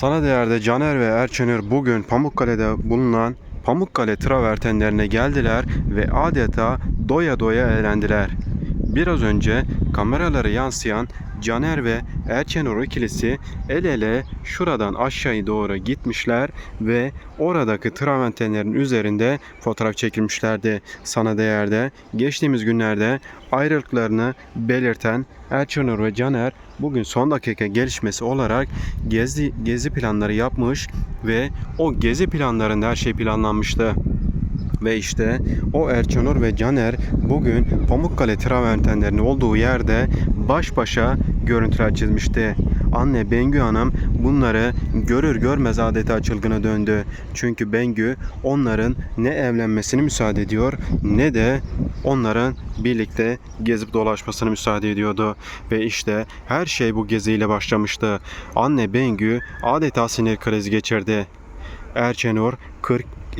Sana değerde Caner ve Erçenör bugün Pamukkale'de bulunan Pamukkale travertenlerine geldiler ve adeta doya doya eğlendiler. Biraz önce kameralara yansıyan Caner ve Erçenur ikilisi el ele şuradan aşağıya doğru gitmişler ve oradaki travertenlerin üzerinde fotoğraf çekilmişlerdi. Sana değerde geçtiğimiz günlerde ayrılıklarını belirten Erçenur ve Caner bugün son dakika gelişmesi olarak gezi, gezi planları yapmış ve o gezi planlarında her şey planlanmıştı. Ve işte o Erçanur ve Caner bugün Pamukkale travertenlerinin olduğu yerde baş başa görüntüler çizmişti. Anne Bengü Hanım bunları görür görmez adeta çılgına döndü. Çünkü Bengü onların ne evlenmesini müsaade ediyor ne de onların birlikte gezip dolaşmasını müsaade ediyordu. Ve işte her şey bu geziyle başlamıştı. Anne Bengü adeta sinir krizi geçirdi. Erçenur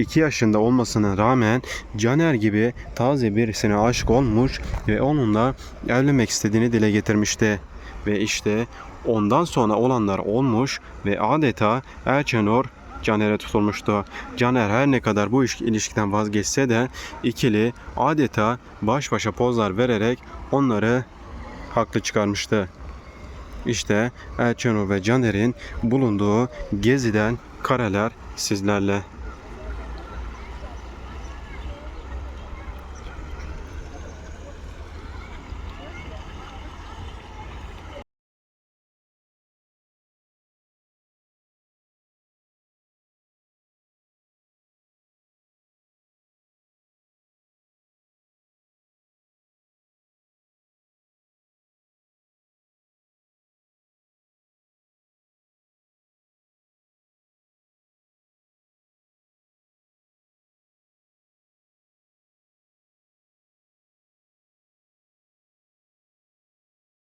42 yaşında olmasına rağmen Caner gibi taze birisine aşık olmuş ve onunla evlenmek istediğini dile getirmişti. Ve işte ondan sonra olanlar olmuş ve adeta Erçenur Caner'e tutulmuştu. Caner her ne kadar bu iş- ilişkiden vazgeçse de ikili adeta baş başa pozlar vererek onları haklı çıkarmıştı. İşte Erçenur ve Caner'in bulunduğu geziden kareler sizlerle.